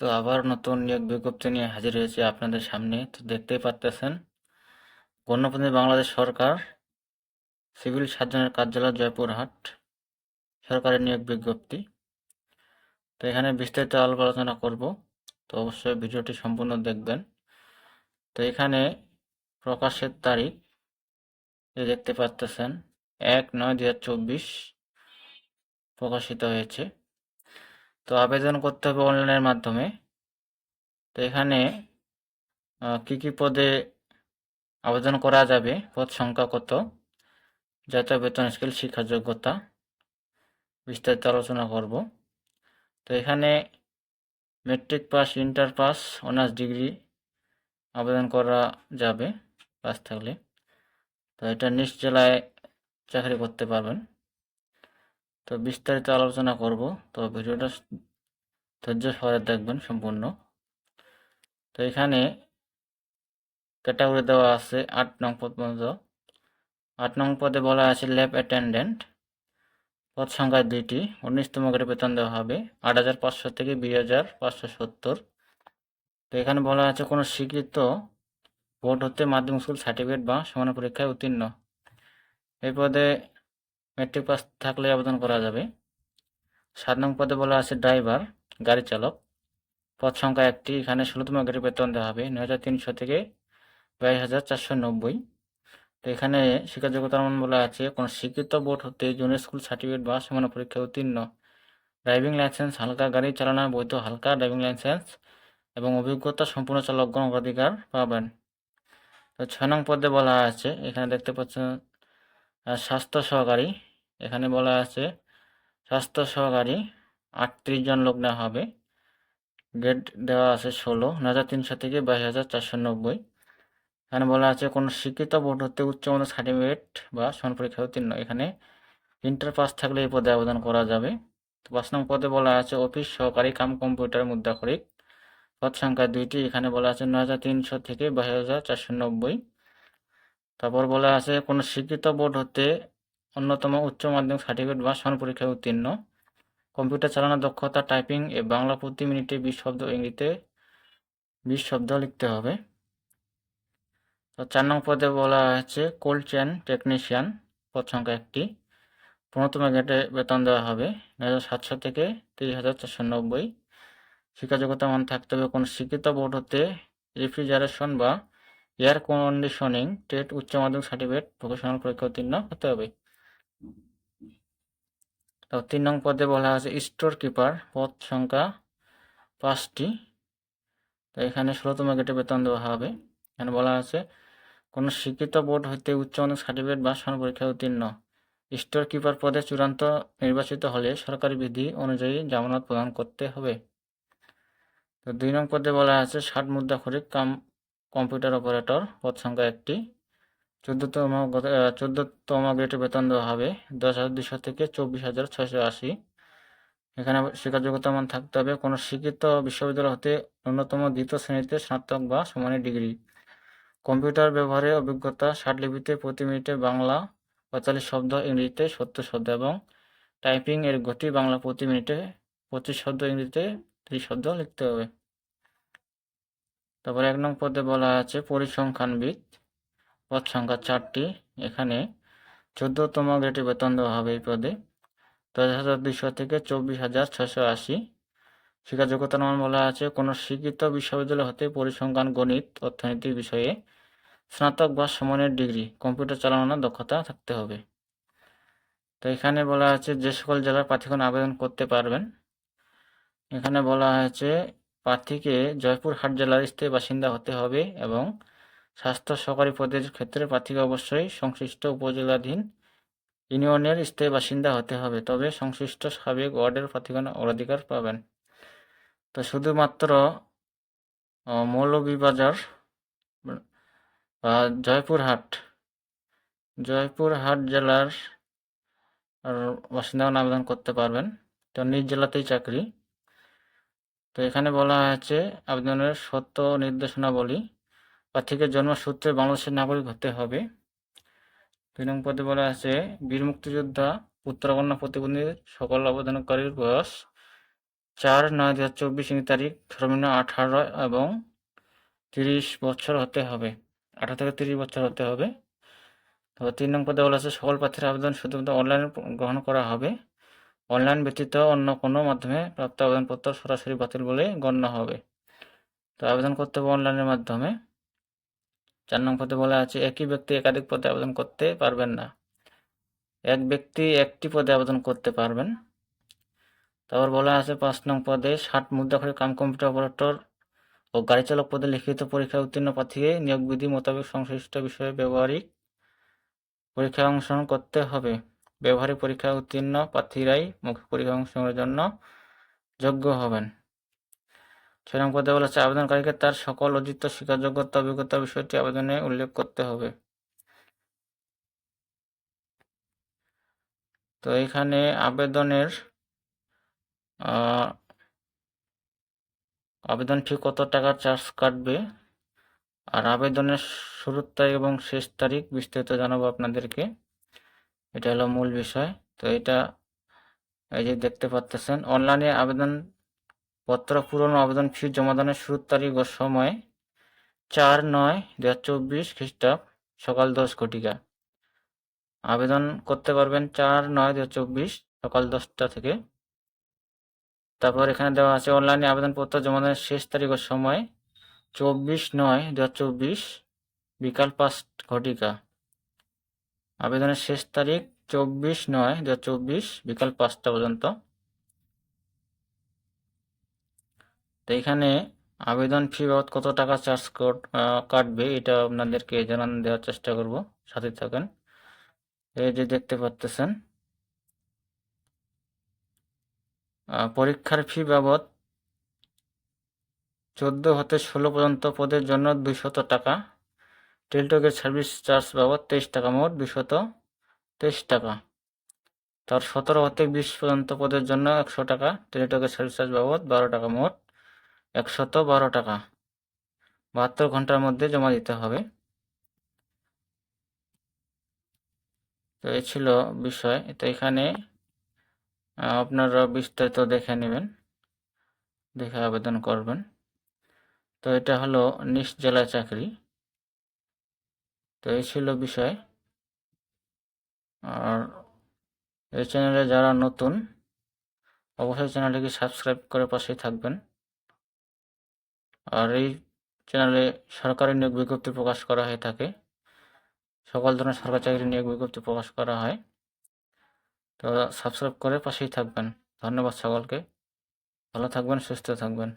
তো আবার নতুন নিয়োগ বিজ্ঞপ্তি নিয়ে হাজির হয়েছে আপনাদের সামনে। তো দেখতেই পারতেছেন গণ্যপ্রতিনিধি বাংলাদেশ সরকার, সিভিল সার্জনের কার্যালয়, জয়পুরহাট সরকারের নিয়োগ বিজ্ঞপ্তি। তো এখানে বিস্তারিত আলাপ আলোচনা করব। তো অবশ্যই ভিডিওটি সম্পূর্ণ দেখবেন। তো এখানে প্রকাশের তারিখ দেখতে পাচ্তেছেন এক নয় দু প্রকাশিত হয়েছে। তো আবেদন করতে হবে অনলাইনের মাধ্যমে। তো এখানে কি কি পদে আবেদন করা যাবে? পদ সংখ্যা কত? জাতীয় বেতন স্কেল, শিক্ষা যোগ্যতা বিস্তারিত আলোচনা করব। তো এখানে matric pass, inter pass, honours degree আবেদন করা যাবে, পাস থাকলে। তো এটা নিজ জেলায় চাকরি করতে পারবেন। তো বিস্তারিত আলোচনা করব। তো ভিডিওটা ধৈর্য সহকারে দেখবেন সম্পূর্ণ। তো এখানে ক্যাটাগরি দেওয়া আছে আট নং পদ পর্যন্ত। আট নং পদে বলা আছে ল্যাব অ্যাটেন্ডেন্ট। পদ সংখ্যা দুইটি। উনিশতম গ্রেড বেতন দেওয়া হবে আট হাজার পাঁচশো থেকে বিশ হাজার পাঁচশো সত্তর। তো এখানে বলা আছে কোনো স্বীকৃত বোর্ড হতে মাধ্যমিক স্কুল সার্টিফিকেট বা সমান পরীক্ষায় উত্তীর্ণ। এই পদে মেট্রিক পাস থাকলে আবেদন করা যাবে। সাত নং পদে বলা আছে ড্রাইভার গাড়ি চালক। পদ সংখ্যা একটি, এখানে ষোলোতম গ্রেড বেতন দেওয়া হবে নয় হাজার তিনশো থেকে বাইশ হাজার চারশো নব্বই। তো এখানে শিক্ষা যোগ্যতার মান বলা আছে, কোনো শিক্ষিত বোর্ড হতে জুনিয়র স্কুল সার্টিফিকেট বা সমান পরীক্ষায় উত্তীর্ণ। ড্রাইভিং লাইসেন্স হালকা গাড়ি চালানো, বৈধ, হালকা ড্রাইভিং লাইসেন্স এবং অভিজ্ঞতা সম্পূর্ণ চালকগণ অগ্রাধিকার পাবেন। তো ছয় নং পদে বলা আছে, এখানে দেখতে পাচ্ছেন স্বাস্থ্য সহকারী। এখানে বলা আছে, স্বাস্থ্য সহকারী আটত্রিশ জন লোক নেওয়া হবে। গ্রেড দেওয়া আছে ষোলো ন হাজার তিনশো থেকে বাইশ হাজার চারশো নব্বই। এখানে বলা আছে, কোনো শিক্ষিত বোর্ড হতে উচ্চমানের সার্টিফিকেট বা সমান পরীক্ষা উত্তীর্ণ। এখানে ইন্টার পাস থাকলে এই পদে আবেদন করা যাবে। তো পাঁচ নং পদে বলা আছে, অফিস সহকারী কাম কম্পিউটার মুদ্রাক্ষরিক। পদ সংখ্যা দুইটি। এখানে বলা আছে ন হাজার তিনশো থেকে বাইশ হাজার চারশো নব্বই। তারপর বলা আছে, কোনো শিক্ষিত বোর্ড হতে অন্যতম উচ্চ মাধ্যমিক সার্টিফিকেট বা সমান পরীক্ষায় উত্তীর্ণ। কম্পিউটার চালানোর দক্ষতা, টাইপিং এ বাংলা প্রতি মিনিটে বিশ শব্দ, ইংরেজিতে বিশ শব্দ লিখতে হবে। তো চার নং পদে বলা হয়েছে কোল্ড চেন টেকনিশিয়ান, পদ সংখ্যা একটি। পনেরোতম গেটে বেতন দেওয়া হবে নয় হাজার সাতশো থেকে তিরিশ হাজার চারশো নব্বই। শিক্ষা যোগ্যতা মান থাকতে হবে, কোনো শিক্ষিত বোর্ড হতে রেফ্রিজারেশন বা এয়ার কন্ডিশনিং, টেট, উচ্চ মাধ্যমিক সার্টিফিকেট ভোকেশনাল পরীক্ষা উত্তীর্ণ হতে হবে। তিন নং পদে বলা আছে স্টোর কিপার পদ সংখ্যা পাঁচটি। তো এখানে ষোলোতম গেটে বেতন দেওয়া হবে। এখানে বলা আছে, কোনো শিক্ষিত বোর্ড হইতে উচ্চ মাধ্যমিক সার্টিফিকেট বা সমান পরীক্ষা উত্তীর্ণ। স্টোর কিপার পদে চূড়ান্ত নির্বাচিত হলে সরকারি বিধি অনুযায়ী জামানত প্রদান করতে হবে। তো দুই নং পদে বলা আছে, ষাট মুদ্রা খরিক কাম কম্পিউটার অপারেটর পদ সংখ্যা একটি। চোদ্দতম চোদ্দতম গ্রেডে বেতন দেওয়া হবে দশ হাজার দুশো থেকে চব্বিশ হাজার ছয়শো আশি। এখানে শিক্ষা যোগ্যতা মান থাকতে হবে। কোনো শিক্ষিত বিশ্ববিদ্যালয় হতে ন্যূনতম দ্বিতীয় শ্রেণীতে স্নাতক বা সমানের ডিগ্রি। কম্পিউটার ব্যবহারে অভিজ্ঞতা, ষাট লিপিতে প্রতি মিনিটে বাংলা পঁয়তাল্লিশ শব্দ, ইংরেজিতে সত্তর শব্দ এবং টাইপিং এর গতি বাংলা প্রতি মিনিটে পঁচিশ শব্দ, ইংরেজিতে ত্রিশ শব্দ লিখতে হবে। তারপরে এক নং পদে বলা আছে পরিসংখ্যানবিদ। পদ সংখ্যা চারটি। এখানে চোদ্দতম গ্রেডে বেতন দেওয়া হবে এই পদে। দশ হাজার দুইশো থেকে চব্বিশ হাজার ছশো আশি। শিক্ষা যোগ্যতার মান বলা আছে, কোনো শিক্ষিত বিশ্ববিদ্যালয় হতে পরিসংখ্যান, গণিত, অর্থনীতি বিষয়ে স্নাতক বা সমানের ডিগ্রি, কম্পিউটার চালানোর দক্ষতা থাকতে হবে। তো এখানে বলা আছে যে সকল জেলার প্রার্থীগণ আবেদন করতে পারবেন। এখানে বলা হয়েছে প্রার্থীকে জয়পুরহাট জেলার স্থায়ী বাসিন্দা হতে হবে এবং স্বাস্থ্য সহকারী পদের ক্ষেত্রে প্রার্থীকে অবশ্যই সংশ্লিষ্ট উপজেলাধীন ইউনিয়নের স্থায়ী বাসিন্দা হতে হবে। তবে সংশ্লিষ্ট সাবেক ওয়ার্ডের প্রার্থীগণ অগ্রাধিকার পাবেন। তো শুধুমাত্র মৌলভীবাজার, বা জয়পুরহাট জয়পুরহাট জেলার বাসিন্দাগণ আবেদন করতে পারবেন। তো নিজ জেলাতেই চাকরি। তো এখানে বলা হয়েছে আবেদনের সত্য নির্দেশনাবলী প্রার্থীকে জন্মসূত্রে বাংলাদেশের নাগরিক হতে হবে। দুই নং পদে বলা আছে বীর মুক্তিযোদ্ধা উত্তরাখণ্ড প্রতিবন্ধী সকল আবেদনকারীর বয়স চার নয় দু হাজার চব্বিশ তারিখ সর্বনিম্ন আঠারো এবং তিরিশ বছর হতে হবে। আঠারো থেকে তিরিশ বছর হতে হবে। তবে তিন নং পদে বলা আছে সকল প্রার্থীর আবেদন শুধুমাত্র অনলাইনে গ্রহণ করা হবে। অনলাইন ব্যতীত অন্য কোনো মাধ্যমে প্রাপ্ত আবেদনপত্র সরাসরি বাতিল বলে গণ্য হবে। তো আবেদন করতে হবে অনলাইনের মাধ্যমে। চার নং পদে বলা আছে, একই ব্যক্তি একাধিক পদে আবেদন করতে পারবেন না। এক ব্যক্তি একটি পদে আবেদন করতে পারবেন। তারপর বলা আছে, পাঁচ নং পদে ষাট মুদ্রাক্ষরে কাম কম্পিউটার অপারেটর ও গাড়ি চালক পদে লিখিত পরীক্ষায় উত্তীর্ণ প্রার্থীকে নিয়োগ বিধি মোতাবেক সংশ্লিষ্ট বিষয়ে ব্যবহারিক পরীক্ষায় অংশগ্রহণ করতে হবে। ব্যবহারিক পরীক্ষায় উত্তীর্ণ প্রার্থীরাই মৌখিক পরীক্ষায় অংশগ্রহণের জন্য যোগ্য হবেন। ছয় নং পদে বলা আছে আবেদনকারীকে তার সকল অর্জিত শিক্ষাযোগ্যতা, অভিজ্ঞতা বিষয়টি আবেদনে উল্লেখ করতে হবে। তো এখানে আবেদনের আবেদন ফি কত টাকা, চার্জ কাটবে? আর আবেদনের শুরুর তারিখ এবং শেষ তারিখ বিস্তারিত জানাব আপনাদেরকে। এটা হলো মূল বিষয়। তো এটা এই যে দেখতে পাচ্তেছেন অনলাইনে আবেদন পত্র পূরণ আবেদন ফি জমাদানের শুরুর তারিখ ও সময় চার নয় দু হাজার চব্বিশ খ্রিস্টাব্দ, সকাল দশ ঘটিকা। আবেদন করতে পারবেন চার নয় দু চব্বিশ, সকাল দশটা থেকে। তারপর এখানে দেওয়া আছে, অনলাইনে আবেদনপত্র জমাদানের শেষ তারিখ ও সময় চব্বিশ নয় দু চব্বিশ, বিকাল পাঁচ ঘটিকা। আবেদনের শেষ তারিখ চব্বিশ নয় দু চব্বিশ, বিকাল পাঁচটা পর্যন্ত। তো এখানে আবেদন ফি বাবদ কত টাকা চার্জ কাটবে এটা আপনাদেরকে জানান, দেওয়ার চেষ্টা করব, সাথে থাকেন। এই যে দেখতে পাচ্তেছেন পরীক্ষার ফি বাবদ চোদ্দ হতে ষোলো পর্যন্ত পদের জন্য দুইশত টাকা। টেলটকের সার্ভিস চার্জ বাবদ তেইশ টাকা, মোট দুশত তেইশ টাকা। তার সতেরো হতে বিশ পর্যন্ত পদের জন্য একশো টাকা, টেলিটকের সার্ভিস চার্জ বাবদ বারো টাকা, মোট একশত বারো টাকা। বাহাত্তর ঘণ্টার মধ্যে জমা দিতে হবে। তো এ ছিল বিষয়। তো এখানে আপনারা বিস্তারিত দেখে নেবেন, দেখে আবেদন করবেন। তো এটা হলো নিজ জেলায় চাকরি। তো এই ছিল বিষয়। আর এই চ্যানেলে যারা নতুন, অবশ্যই চ্যানেলটিকে সাবস্ক্রাইব করে পাশেই থাকবেন। আর এই চ্যানেলে সরকারি নিয়োগ বিজ্ঞপ্তি প্রকাশ করা হয়ে থাকে। সকল ধরনের সরকারি চাকরি নিয়োগ বিজ্ঞপ্তি প্রকাশ করা হয়। তো সাবস্ক্রাইব করে পাশেই থাকবেন। ধন্যবাদ সকলকে। ভালো থাকবেন, সুস্থ থাকবেন।